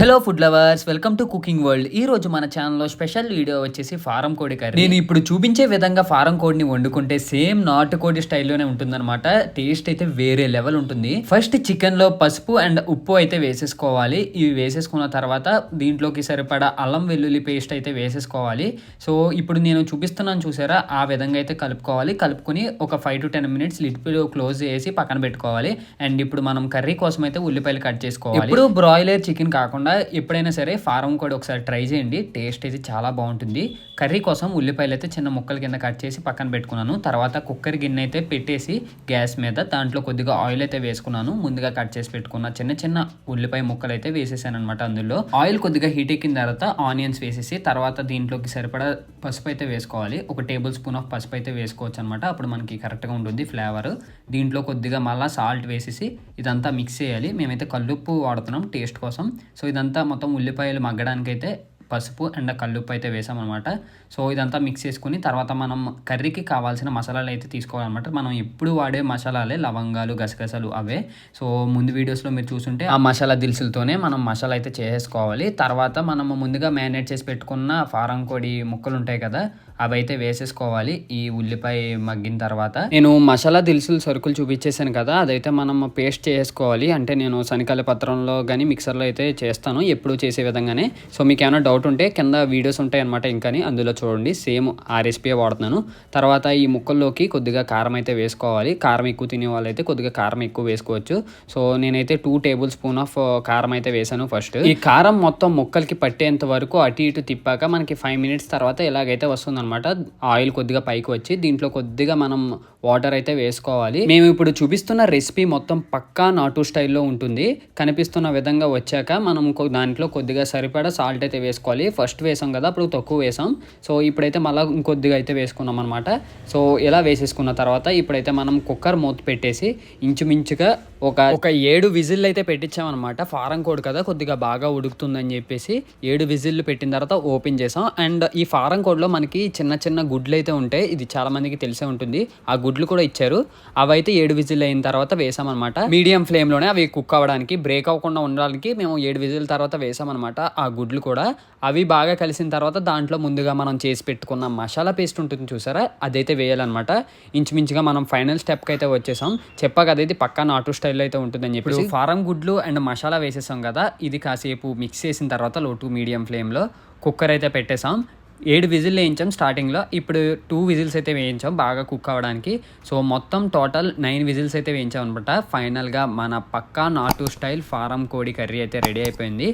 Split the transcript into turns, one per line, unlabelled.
Hello food lovers welcome to cooking world ఈ రోజు మన ఛానల్లో స్పెషల్ వీడియో వచ్చేసి ఫారం కోడి కర్రీ. నేను ఇప్పుడు చూపించే విధంగా ఫారం కోడిని వండుకుంటే సేమ్ నాటుకోడి స్టైల్లోనే ఉంటుందన్నమాట. టేస్ట్ అయితే వేరే లెవెల్ ఉంటుంది. ఫస్ట్ చికెన్లో పసుపు అండ్ ఉప్పు అయితే వేసేసుకోవాలి. ఇవి వేసేసుకున్న తర్వాత దీంట్లోకి సరిపడా అల్లం వెల్లుల్లి పేస్ట్ అయితే వేసేసుకోవాలి. సో ఇప్పుడు నేను చూపిస్తున్నాను చూసారా? ఆ విధంగా అయితే కలుపుకోవాలి. కలుపుకొని ఒక five to ten minutes lid close చేసి పక్కన పెట్టుకోవాలి. అండ్ ఇప్పుడు మనం కర్రీ కోసం అయితే ఉల్లిపాయలు కట్ చేసుకోవాలి. ఇప్పుడు బ్రాయిలర్ చికెన్ కాకుండా ఎప్పుడైనా సరే ఫారం కూడా ఒకసారి ట్రై చేయండి. టేస్ట్ అయితే చాలా బాగుంటుంది. కర్రీ కోసం ఉల్లిపాయలు అయితే చిన్న ముక్కల కింద కట్ చేసి పక్కన పెట్టుకున్నాను. తర్వాత కుక్కర్ గిన్నె అయితే పెట్టేసి గ్యాస్ మీద దాంట్లో కొద్దిగా ఆయిల్ అయితే వేసుకున్నాను. ముందుగా కట్ చేసి పెట్టుకున్న చిన్న చిన్న ఉల్లిపాయ ముక్కలు అయితే వేసేసాను అనమాట అందులో. ఆయిల్ కొద్దిగా హీట్ ఎక్కిన తర్వాత ఆనియన్స్ వేసేసి తర్వాత దీంట్లోకి సరిపడా పసుపు అయితే వేసుకోవాలి. ఒక టేబుల్ స్పూన్ ఆఫ్ పసుపు అయితే వేసుకోవచ్చు అనమాట అప్పుడు మనకి కరెక్ట్గా ఉంటుంది ఫ్లేవర్. దీంట్లో కొద్దిగా మళ్ళీ సాల్ట్ వేసేసి ఇదంతా మిక్స్ చేయాలి. మేమైతే కల్లుప్పు వాడుతున్నాం టేస్ట్ కోసం. సో ఇదంతా మొత్తం ఉల్లిపాయలు మగ్గడానికైతే పసుపు అండ్ కల్లుప్పు అయితే వేసామన్నమాట. సో ఇదంతా మిక్స్ చేసుకుని తర్వాత మనం కర్రీకి కావాల్సిన మసాలాలు అయితే తీసుకోవాలన్నమాట. మనం ఎప్పుడు వాడే మసాలాలే లవంగాలు గసగసాలు అవే. సో ముందు వీడియోస్లో మీరు చూసుంటే ఆ మసాలా దిల్సులతోనే మనం మసాలా అయితే చేసేసుకోవాలి. తర్వాత మనం ముందుగా మ్యారినేట్ చేసి పెట్టుకున్న ఫారం కోడి ముక్కలు ఉంటాయి కదా అవి అయితే వేసేసుకోవాలి. ఈ ఉల్లిపాయ మగ్గిన తర్వాత నేను మసాలా దిల్సులు సరుకులు చూపించేసాను కదా అదైతే మనం పేస్ట్ చేసుకోవాలి. అంటే నేను శనికాల పత్రంలో కానీ మిక్సర్లో అయితే చేస్తాను. ఎప్పుడు చేసే విధంగానే. సో మీకు ఏమైనా డౌట్ ఉంటే కింద వీడియోస్ ఉంటాయి అనమాట ఇంకాని అందులో చూడండి. సేమ్ ఆ రెసిపీ వాడుతున్నాను. తర్వాత ఈ ముక్కల్లోకి కొద్దిగా కారం అయితే వేసుకోవాలి. కారం ఎక్కువ తినే వాళ్ళైతే కొద్దిగా కారం ఎక్కువ వేసుకోవచ్చు. సో నేనైతే టూ టేబుల్ స్పూన్ ఆఫ్ కారం అయితే వేసాను ఫస్ట్ ఈ కారం మొత్తం ముక్కలకి పట్టేంత వరకు అటు ఇటు తిప్పాక మనకి ఫైవ్ మినిట్స్ తర్వాత ఇలాగైతే వస్తుందన్నమాట ఆయిల్ కొద్దిగా పైకి వచ్చి దీంట్లో కొద్దిగా మనం వాటర్ అయితే వేసుకోవాలి. మేము ఇప్పుడు చూపిస్తున్న రెసిపీ మొత్తం పక్కా నాటు స్టైల్లో ఉంటుంది. కనిపిస్తున్న విధంగా వచ్చాక మనం దాంట్లో కొద్దిగా సరిపడా సాల్ట్ అయితే వేసుకోవాలి. ఫస్ట్ వేసాం కదా అప్పుడు తక్కువ వేసాం. సో ఇప్పుడైతే మళ్ళీ ఇంకొద్దిగా అయితే వేసుకున్నాం అనమాట సో ఇలా వేసేసుకున్న తర్వాత ఇప్పుడైతే మనం కుక్కర్ మూత పెట్టేసి ఇంచుమించుగా ఒక ఒక ఏడు విజిల్ అయితే పెట్టించామన్నమాట ఫారం కోడ్ కదా కొద్దిగా బాగా ఉడుకుతుందని చెప్పేసి ఏడు విజిల్లు పెట్టిన తర్వాత ఓపెన్ చేసాం. అండ్ ఈ ఫారం కోడ్లో మనకి చిన్న చిన్న గుడ్లు అయితే ఉంటాయి. ఇది చాలా మందికి తెలిసే ఉంటుంది. ఆ గుడ్లు కూడా ఇచ్చారు. అవి అయితే ఏడు విజిల్ అయిన తర్వాత వేసామన్నమాట మీడియం ఫ్లేమ్లోనే అవి కుక్ అవ్వడానికి బ్రేక్ అవ్వకుండా ఉండడానికి మేము ఏడు విజిల్ తర్వాత వేసామన్నమాట ఆ గుడ్లు కూడా. అవి బాగా కలిసిన తర్వాత దాంట్లో ముందుగా మనం చేసి పెట్టుకున్న మసాలా పేస్ట్ ఉంటుంది చూసారా? అదైతే వేయాలన్నమాట. ఇంచుమించుగా మనం ఫైనల్ స్టెప్కి అయితే వచ్చేసాం. చెప్పాక అదైతే పక్కా నాటు స్టైల్లో అయితే ఉంటుందని చెప్పి ఫారం గుడ్లు అండ్ మసాలా వేసేసాం కదా ఇది కాసేపు మిక్స్ చేసిన తర్వాత లో టు మీడియం ఫ్లేమ్లో కుక్కర్ అయితే పెట్టేసాం. ఏడు విజిల్ వేయించాం స్టార్టింగ్లో. ఇప్పుడు టూ విజిల్స్ అయితే వేయించాం బాగా కుక్ అవ్వడానికి. సో మొత్తం టోటల్ నైన్ విజిల్స్ అయితే వేయించాం అనమాట ఫైనల్గా మన పక్కా నాటు స్టైల్ ఫారం కోడి కర్రీ అయితే రెడీ అయిపోయింది.